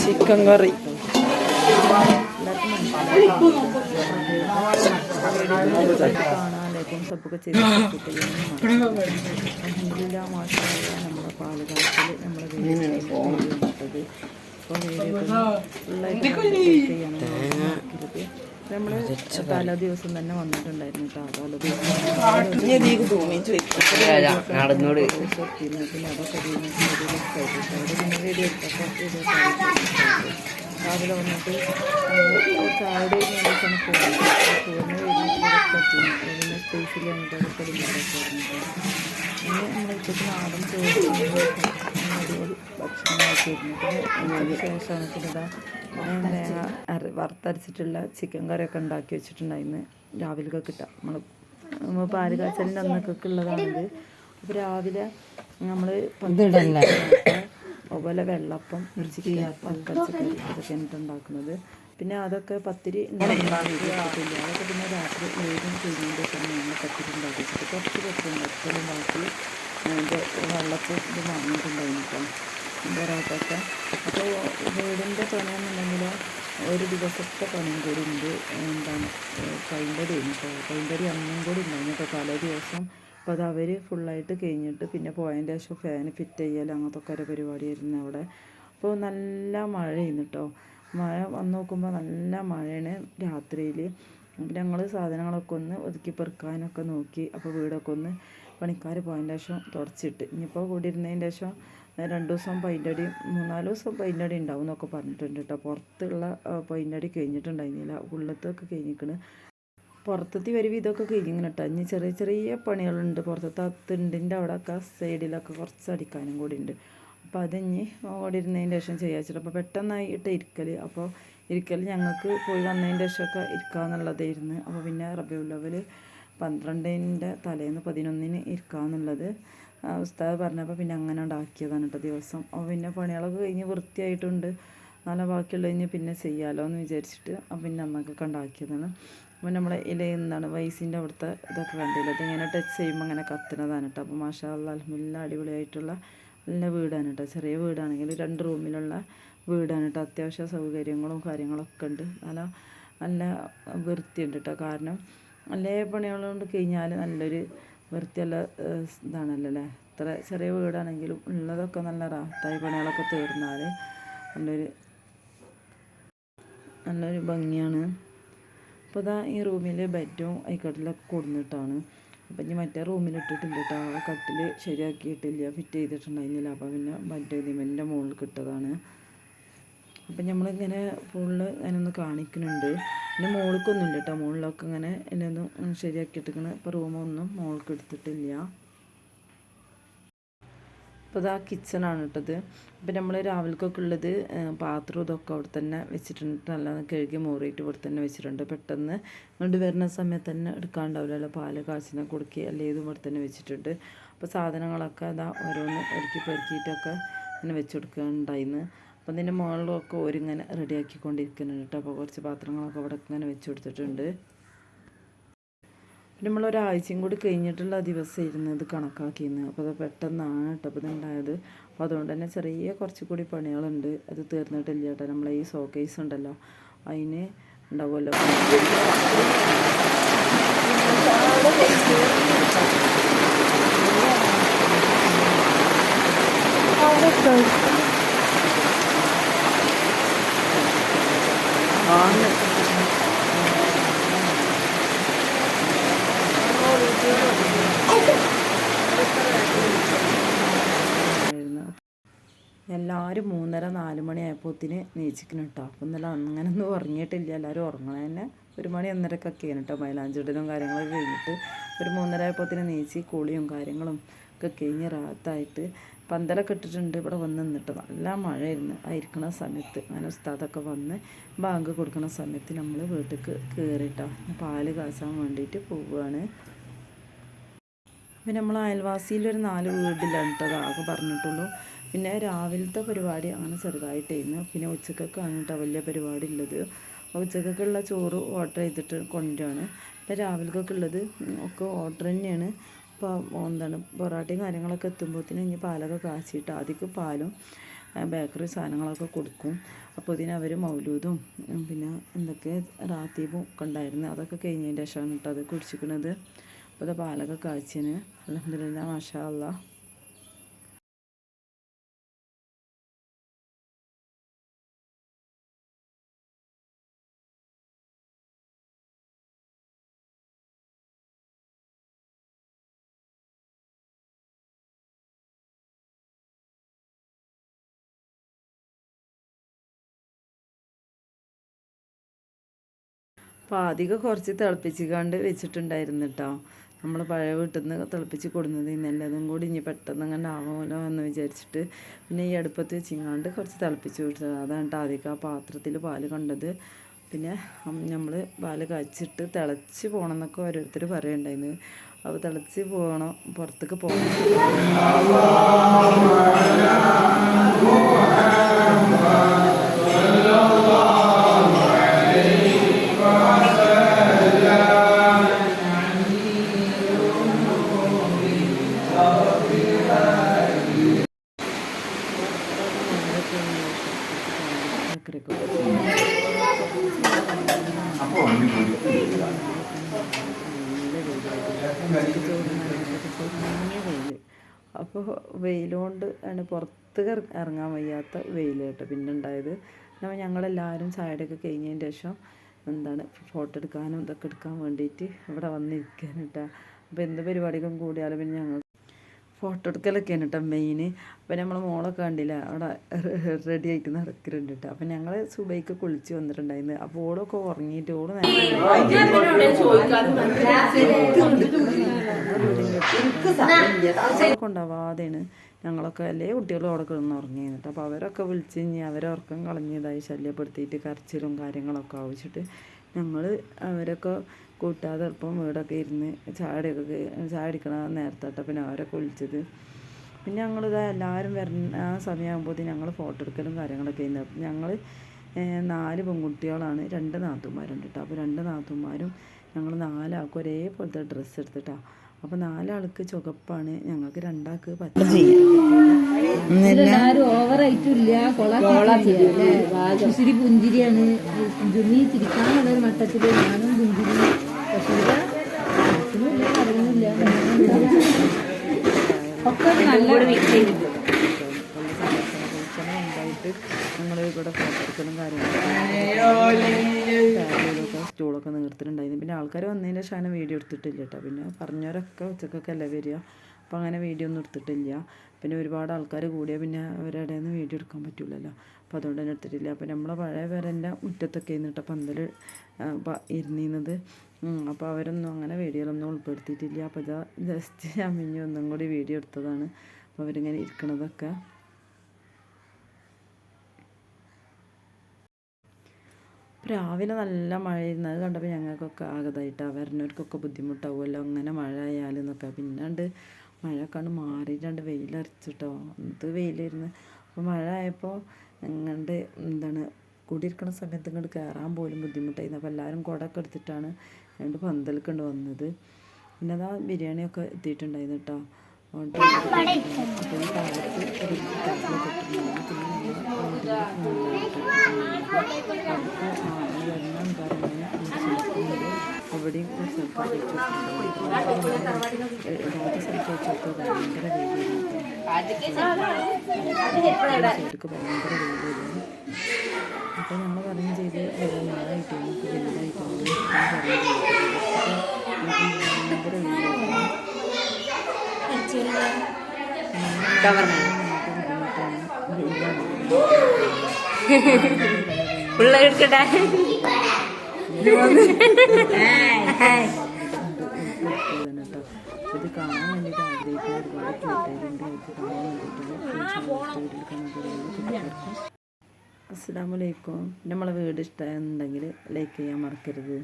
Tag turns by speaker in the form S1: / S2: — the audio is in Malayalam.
S1: ചിക്കൻ കറി.
S2: സപ്പൊക്കെ ചെയ്ത് മാഷല്ല നമ്മുടെ വീട്ടിൽ വീഡിയോ ചെയ്യണം. നമ്മൾ തലേ ദിവസം തന്നെ വന്നിട്ടുണ്ടായിരുന്നു കേട്ടോ. തലേ ദിവസം
S3: നടന്നോട്.
S2: പിന്നെ പിന്നെ അതൊക്കെ പിന്നെ വീഡിയോ രാവിലെ വന്നിട്ട് കഴിഞ്ഞിട്ടാണ് പോകുന്നത് പോകുന്ന കഴിഞ്ഞിട്ട് അതിന് സ്പേസിൽ അതൊക്കെ പിന്നെ നമ്മൾ ഉച്ചയ്ക്ക് നാടൻ ചോറ് അടിപൊളി ഭക്ഷണമൊക്കെ ഇരുന്നു പിന്നെ അതിന് ശേഷമാണ് പിന്നെ വറുത്തരച്ചിട്ടുള്ള ചിക്കൻ കറിയൊക്കെ ഉണ്ടാക്കി വെച്ചിട്ടുണ്ടായിരുന്നു. രാവിലെ കിട്ടാം. നമ്മൾ നമ്മൾ പാൽ കാച്ചലിന്റെ അന്നൊക്കെ ഉള്ളതാണിത്. അപ്പോൾ രാവിലെ നമ്മൾ അതുപോലെ വെള്ളപ്പം പച്ചക്കറി ഇതൊക്കെ ഉണ്ടാക്കുന്നത്. പിന്നെ അതൊക്കെ പത്തിരി ഉണ്ടാക്കിയിട്ടില്ല. അതൊക്കെ പിന്നെ രാത്രി ഏഴും കഴിഞ്ഞിട്ടൊക്കെയാണ് ഞങ്ങൾ പത്തിരി ഉണ്ടാക്കി വെച്ചിട്ട് കുറച്ച് പത്തിരി ഉണ്ടാക്കി. ഉണ്ടാക്കി. അതിന്റെ വെള്ളപ്പം ഇത് വാങ്ങിയിട്ടുണ്ടായിരുന്നു കേട്ടോ. പൊറോട്ടയൊക്കെ. അപ്പോൾ വീടിന്റെ പണിയെന്നുണ്ടെങ്കിൽ ഒരു ദിവസത്തെ പണിയും കൂടി ഉണ്ട്. എന്താണ്? കൈമ്പടി കേട്ടോ കൈമ്പടി അന്നും കൂടി ഉണ്ടായിരുന്നു. കേട്ടോ തലേ ദിവസം അപ്പോൾ അത് അവർ ഫുള്ളായിട്ട് കഴിഞ്ഞിട്ട് പിന്നെ പോയതിന്റെ ശേഷം ഫാൻ ഫിറ്റ് ചെയ്യൽ അങ്ങനത്തെ ഒക്കെ ഒരു പരിപാടിയായിരുന്നു അവിടെ. അപ്പോൾ നല്ല മഴയായിരുന്നു കേട്ടോ മഴ വന്ന് നോക്കുമ്പോൾ നല്ല മഴയാണ് രാത്രിയിൽ അപ്പം ഞങ്ങൾ സാധനങ്ങളൊക്കെ ഒന്ന് ഒതുക്കി പെറുക്കാനൊക്കെ നോക്കി. അപ്പോൾ വീടൊക്കെ ഒന്ന് പണിക്കാർ പോയതിന്റെ ശേഷം തുടച്ചിട്ട്. ഇനിയിപ്പോൾ കൂടി ഇരുന്നതിന്റെ ശേഷം രണ്ട് ദിവസം പൈന്റടി മൂന്നാൽ ദിവസം പൈന്റടി ഉണ്ടാവും എന്നൊക്കെ പറഞ്ഞിട്ടുണ്ട് കേട്ടോ. പുറത്തുള്ള പൈന്റടി കഴിഞ്ഞിട്ടുണ്ടായിരുന്നില്ല. ഉള്ളത്തൊക്കെ കഴിഞ്ഞിരിക്കണ്. പുറത്തെത്തി വരുവ് ഇതൊക്കെ കഴിഞ്ഞിങ്ങനെ കേട്ടോ. ഇനി ചെറിയ ചെറിയ പണികളുണ്ട്. പുറത്തത്തെ തിണ്ടിന്റെ അവിടെയൊക്കെ സൈഡിലൊക്കെ കുറച്ച് അടിക്കാനും കൂടി ഉണ്ട്. അപ്പോൾ അത് ഇനി ഓടി ഇരുന്നതിന്റെ ശേഷം ചെയ്യാച്ചിട്ട് അപ്പോൾ പെട്ടെന്നായിട്ട് ഇരിക്കൽ. അപ്പോൾ ഇരിക്കൽ ഞങ്ങൾക്ക് പോയി വന്നതിന്റെ ശേഷമൊക്കെ ഇരിക്കാമെന്നുള്ളതായിരുന്നു അപ്പോൾ പിന്നെ റബിയുൽ ലെവൽ പന്ത്രണ്ടിന്റെ തലേന്ന് പതിനൊന്നിന് ഇരിക്കാന്നുള്ളത്. ഉസ്താദ് പറഞ്ഞപ്പോൾ പിന്നെ അങ്ങനെ ഉണ്ടാക്കിയതാണ് കേട്ടോ ദിവസം. പിന്നെ പണികളൊക്കെ കഴിഞ്ഞ് വൃത്തിയായിട്ടുണ്ട്. നല്ല ബാക്കിയുള്ള കഴിഞ്ഞ് പിന്നെ ചെയ്യാമല്ലോ എന്ന് വിചാരിച്ചിട്ട് പിന്നെ അന്നൊക്കെ ഉണ്ടാക്കിയതാണ്. അപ്പോൾ നമ്മളെ ഇല എന്താണ് വയസ്സിന്റെ അവിടുത്തെ ഇതൊക്കെ കണ്ടില്ല? ഇങ്ങനെ ടച്ച് ചെയ്യുമ്പോൾ അങ്ങനെ കത്തുന്നതാണ് കേട്ടോ അപ്പോൾ മാഷാ അലഹമില്ല അടിപൊളിയായിട്ടുള്ള നല്ല വീടാണ് കേട്ടോ ചെറിയ വീടാണെങ്കിൽ രണ്ട് റൂമിലുള്ള വീടാണ് കേട്ടോ അത്യാവശ്യ സൗകര്യങ്ങളും കാര്യങ്ങളൊക്കെ ഉണ്ട്. നല്ല നല്ല വൃത്തിയുണ്ട് കേട്ടോ കാരണം നല്ല പണികളുകൊണ്ട് കഴിഞ്ഞാൽ നല്ലൊരു വൃത്തിയുള്ള ഇതാണല്ലോ അല്ലേ? ഇത്ര ചെറിയ വീടാണെങ്കിലും ഉള്ളതൊക്കെ നല്ല റാത്തായി പണികളൊക്കെ തീർന്നാൽ നല്ലൊരു നല്ലൊരു ഭംഗിയാണ്. അപ്പോൾ ഇതാ ഈ റൂമിൽ ബെഡും ഐക്കട്ടിലൊക്കെ കൊടുന്നിട്ടാണ്. അപ്പം ഇനി മറ്റേ റൂമിൽ ഇട്ടിട്ടില്ല കേട്ടോ ആ കട്ടിൽ ശരിയാക്കിയിട്ടില്ല ഫിറ്റ് ചെയ്തിട്ടുണ്ടായിരുന്നില്ല. അപ്പോൾ പിന്നെ മറ്റേ ഇതിമെന്റെ മുകളിൽ കിട്ടതാണ് അപ്പം നമ്മളിങ്ങനെ ഫുള്ള് അതിനൊന്ന് കാണിക്കുന്നുണ്ട്. പിന്നെ മോൾക്കൊന്നും ഇല്ല കേട്ടോ മുകളിലൊക്കെ ഇങ്ങനെ എന്നെ ശരിയാക്കി എടുക്കണ ഇപ്പോൾ റൂമൊന്നും മോൾക്ക് എടുത്തിട്ടില്ല. അപ്പോൾ ഇതാ കിച്ചണാണ് കേട്ടത് അപ്പോൾ നമ്മൾ രാവിലേക്കൊക്കെ ഉള്ളത് പാത്രം ഇതൊക്കെ അവിടെ തന്നെ വെച്ചിട്ടുണ്ട്. നല്ല കഴുകി മൂറിയിട്ട് ഇവിടെ തന്നെ വെച്ചിട്ടുണ്ട്. പെട്ടെന്ന് കൊണ്ട് വരുന്ന സമയത്ത് തന്നെ എടുക്കാണ്ടാവില്ലല്ലോ. പാൽ കാച്ചിനെ കൊടുക്കുക അല്ലേ ഇതും ഇവിടെ തന്നെ വെച്ചിട്ടുണ്ട്. അപ്പോൾ സാധനങ്ങളൊക്കെ അതാ ഓരോന്ന് ഒരുക്കി പെരുക്കിയിട്ടൊക്കെ ഇങ്ങനെ വെച്ച് കൊടുക്കുകയുണ്ടായിന്ന് അപ്പം ഇതിന്റെ മുകളിലൊക്കെ ഒരുങ്ങനെ റെഡിയാക്കിക്കൊണ്ടിരിക്കുന്നുണ്ട് കേട്ടോ. അപ്പോൾ കുറച്ച് പാത്രങ്ങളൊക്കെ അവിടെ ഇങ്ങനെ വെച്ച് കൊടുത്തിട്ടുണ്ട്. പിന്നെ നമ്മളൊരാഴ്ചയും കൂടി കഴിഞ്ഞിട്ടുള്ള ദിവസമായിരുന്നു ഇത് കണക്കാക്കിയിരുന്നത്. അപ്പോൾ അത് പെട്ടെന്നാണ് കേട്ടോ അപ്പോൾ ഇതുണ്ടായത്. അപ്പോൾ അതുകൊണ്ട് തന്നെ ചെറിയ കുറച്ച് കൂടി പണികളുണ്ട്. അത് തീർന്നിട്ടില്ല കേട്ടോ. നമ്മളെ ഈ സോക്കേസ് ഉണ്ടല്ലോ. അതിന് ഉണ്ടാവുമല്ലോ. ആണ് എല്ലാവരും മൂന്നര നാല് മണിയായപ്പോത്തിന് നീച്ചിക്കണം കേട്ടോ അപ്പം ഇന്നലെ അങ്ങനൊന്നും ഉറങ്ങിയിട്ടില്ല. എല്ലാവരും ഉറങ്ങണ തന്നെ ഒരു മണി ഒന്നരക്കൊക്കെയാണ് കേട്ടോ മൈലാഞ്ചിടലും കാര്യങ്ങളൊക്കെ കഴിഞ്ഞിട്ട് ഒരു മൂന്നര ആയപ്പോത്തിന് നീച്ചി കുളിയും കാര്യങ്ങളും ഒക്കെ കഴിഞ്ഞ് റാത്തായിട്ട് പന്തലൊക്കെ ഇട്ടിട്ടുണ്ട്. ഇവിടെ വന്ന് നിന്നിട്ട് നല്ല മഴയായിരുന്നു. ആയിരിക്കണ സമയത്ത് അങ്ങനെ ഉസ്താദൊക്കെ വന്ന് ബാങ്ക് കൊടുക്കുന്ന സമയത്ത് നമ്മൾ വീട്ടിലേക്ക് കയറിയിട്ടോ പാൽ കാച്ചാൻ വേണ്ടിയിട്ട് പോവുകയാണ് പിന്നെ നമ്മൾ അയൽവാസിയിലൊരു നാല് വീടില്ലാണ് കേട്ടോ ആകെ പറഞ്ഞിട്ടുള്ളൂ. പിന്നെ രാവിലത്തെ പരിപാടി അങ്ങനെ ചെറുതായിട്ടായിരുന്നു പിന്നെ ഉച്ചക്കൊക്കെയാണ് കേട്ടോ വലിയ പരിപാടി ഉള്ളത്. ഉച്ചക്കൊക്കെയുള്ള ചോറ് ഓർഡർ ചെയ്തിട്ട് കൊണ്ടുവരാണ് പിന്നെ രാവിലേക്കൊക്കെ ഉള്ളത് ഒക്കെ ഓർഡർ തന്നെയാണ്. അപ്പോൾ എന്താണ് പൊറാട്ടയും കാര്യങ്ങളൊക്കെ എത്തുമ്പോഴത്തേനും ഇനി പാലൊക്കെ കാച്ചിട്ട് ആദ്യം പാലും ബേക്കറി സാധനങ്ങളൊക്കെ കൊടുക്കും. അപ്പോൾ ഇതിന് അവർ മൗലൂദും പിന്നെ എന്തൊക്കെ റാത്തീബും ഒക്കെ ഉണ്ടായിരുന്നു. അതൊക്കെ കഴിഞ്ഞതിന്റെ ശേഷമാണ് കേട്ടോ അത് കുടിച്ചിരിക്കുന്നത്. അപ്പോൾ അത് പാലൊക്കെ കാച്ചിന്. അലഹമില്ല മാഷാ അല്ലാ അപ്പോൾ അധികം കുറച്ച് തിളപ്പിച്ച് കണ്ട് വെച്ചിട്ടുണ്ടായിരുന്നു കേട്ടോ നമ്മൾ പഴയ വീട്ടിൽ നിന്ന് തിളപ്പിച്ച് കൊടുന്നത് എല്ലാതും കൂടി ഇനി പെട്ടെന്ന് അങ്ങനെ ആവുമല്ലോ എന്ന് വിചാരിച്ചിട്ട് പിന്നെ ഈ അടുപ്പത്ത് വെച്ചിങ്ങാണ്ട് കുറച്ച് തിളപ്പിച്ച് വിട്ടത് അതാണ് കേട്ടോ ആദ്യം ആ പാത്രത്തിൽ പാൽ കണ്ടത്. പിന്നെ നമ്മൾ പാൽ കാച്ചിട്ട് തിളച്ച് പോകണം എന്നൊക്കെ ഓരോരുത്തർ പറയുണ്ടായിരുന്നു അപ്പോൾ തിളച്ച് പോകണം പുറത്തേക്ക് പോകണം അപ്പോൾ വെയിലുകൊണ്ട് ആണ് പുറത്ത് ഇറങ്ങാൻ വയ്യാത്ത വെയിൽ കേട്ടോ. പിന്നെ ഉണ്ടായത് അപ്പോൾ ഞങ്ങളെല്ലാവരും ചായയുടെയൊക്കെ കഴിഞ്ഞതിന് ശേഷം എന്താണ് ഫോട്ടോ എടുക്കാനും ഇതൊക്കെ എടുക്കാൻ വേണ്ടിയിട്ട് ഇവിടെ വന്നിരിക്കാൻ കേട്ടോ. അപ്പോൾ എന്ത് പരിപാടിക്കും കൂടിയാലും പിന്നെ ഞങ്ങൾ ഫോട്ടോ എടുക്കലൊക്കെയാണ് കേട്ടോ മെയിൻ അപ്പം നമ്മൾ മോളൊക്കെ കണ്ടില്ല അവിടെ റെഡി ആയിട്ട് നടക്കുന്നുണ്ട് കേട്ടോ അപ്പം ഞങ്ങൾ സുബൈക്ക് കുളിച്ച് വന്നിട്ടുണ്ടായിരുന്നു. അപ്പോൾ ഓളൊക്കെ ഉറങ്ങിയിട്ട് ഓൾ കൊണ്ടാവാതെയാണ് ഞങ്ങളൊക്കെ അല്ലേ കുട്ടികളും അവിടെ കിടന്ന് ഉറങ്ങിയിരുന്നിട്ട് അപ്പോൾ അവരൊക്കെ വിളിച്ച് കഴിഞ്ഞ് അവരെ ഉറക്കം കളഞ്ഞതായി ശല്യപ്പെടുത്തിയിട്ട് കരച്ചിലും കാര്യങ്ങളൊക്കെ ആവശ്യമിട്ട് ഞങ്ങൾ അവരൊക്കെ കൂട്ടാതെ ഇപ്പം വീടൊക്കെ ഇരുന്ന് ചാടിയൊക്കെ ചാടിക്കണ നേരത്തെ പിന്നെ അവരൊക്കെ വിളിച്ചത്. പിന്നെ ഞങ്ങളിതാ എല്ലാവരും വരുന്ന ആ സമയമാകുമ്പോൾ ഞങ്ങൾ ഫോട്ടോ എടുക്കലും കാര്യങ്ങളൊക്കെ ഇന്ന് അപ്പം ഞങ്ങൾ നാല് പെൺകുട്ടികളാണ് രണ്ട് നാത്തുമാരുണ്ട് കേട്ടോ അപ്പോൾ രണ്ട് നാത്തുമാരും ഞങ്ങൾ നാലാൾക്കും ഒരേപോലത്തെ ഡ്രസ്സ് എടുത്തിട്ടാണ് അപ്പോൾ നാലാൾക്ക് ചുവപ്പാണ് ഞങ്ങൾക്ക് രണ്ടാൾക്ക് പച്ച
S3: ഓവറായിട്ടില്ല. പുഞ്ചിരിയാണ്. ഞാനും പുഞ്ചിരി നല്ലൊരു ഒക്കെ നല്ല
S2: ഉണ്ടായിട്ട് ഞങ്ങൾ ഇവിടെ ഫോട്ടോ എടുക്കലും കാര്യങ്ങളൊക്കെ സ്റ്റൂളൊക്കെ നിർത്തിട്ടുണ്ടായിരുന്നു പിന്നെ ആൾക്കാർ വന്നതിന്റെ ശേഷം അങ്ങനെ വീഡിയോ എടുത്തിട്ടില്ല കേട്ടോ. പിന്നെ പറഞ്ഞവരൊക്കെ ഉച്ചക്കൊക്കെ അല്ലേ വരിക? അപ്പോൾ അങ്ങനെ വീഡിയോ ഒന്നും എടുത്തിട്ടില്ല. പിന്നെ ഒരുപാട് ആൾക്കാർ കൂടിയാൽ പിന്നെ അവരുടെ നിന്ന് വീഡിയോ എടുക്കാൻ പറ്റില്ലല്ലോ അപ്പോൾ അതുകൊണ്ട് തന്നെ എടുത്തിട്ടില്ല. അപ്പോൾ നമ്മളെ പഴയ പേരെന്റെ മുറ്റത്തൊക്കെ ഇരുന്നിട്ട് പന്തൽ ഇരുന്നിരുന്നത്. അപ്പോൾ അവരൊന്നും അങ്ങനെ വീഡിയോയിലൊന്നും ഉൾപ്പെടുത്തിയിട്ടില്ല. അപ്പോൾ ഇതാ ജസ്റ്റ് പിന്നെ ഒന്നും കൂടി വീഡിയോ എടുത്തതാണ്. അപ്പോൾ അവരിങ്ങനെ ഇരിക്കണതൊക്കെ. രാവിലെ നല്ല മഴയായിരുന്നു. അത് കണ്ടപ്പോൾ ഞങ്ങൾക്കൊക്കെ ആകതായിട്ട് വരുന്നവർക്കൊക്കെ ബുദ്ധിമുട്ടാവുമല്ലോ. അങ്ങനെ മഴ ആയാലെന്നൊക്കെ. പിന്നാണ്ട് മഴയൊക്കെ മാറിയിട്ടാണ്ട് വെയിലരച്ചിട്ടോ. എന്ത് വെയിലായിരുന്നു. അപ്പോൾ മഴ ആയപ്പോൾ ഇങ്ങോട്ട് എന്താണ് കൂടിയിരിക്കുന്ന സമയത്ത് ഇങ്ങോട്ട് കയറാൻ പോലും ബുദ്ധിമുട്ടായിരുന്നു. അപ്പോൾ എല്ലാവരും കുടമൊക്കെ എടുത്തിട്ടാണ് ഞങ്ങൾ പന്തൽക്കൊണ്ട് വന്നത്. പിന്നെ അതാ ബിരിയാണിയൊക്കെ എത്തിയിട്ടുണ്ടായിരുന്നു കേട്ടോ. അപ്പോൾ കാലത്ത് ഒരു അവിടെയും സ്ഥലത്ത് ഭയങ്കര വെയിലായിരുന്നു ഭയങ്കര വെയിലായിരുന്നു അപ്പോൾ ഞങ്ങൾ പറഞ്ഞു ചെയ്ത് മഴയായിട്ട് നമുക്ക് വെയിലായിട്ട് ഭയങ്കര വെയിലായിരുന്നു
S1: പിള്ളേർക്കട്ടെ
S2: ഇത് കാണാൻ വേണ്ടിയിട്ട് ആഗ്രഹിക്കുന്ന ഒരുപാട് കൂട്ടുകാരുണ്ട്. ഇത് കാണാൻ വേണ്ടിയിട്ട് അസ്സാം വലൈക്കും നമ്മളെ വീട് ഇഷ്ടമുണ്ടെങ്കിൽ ലൈക്ക് ചെയ്യാൻ മറക്കരുത്.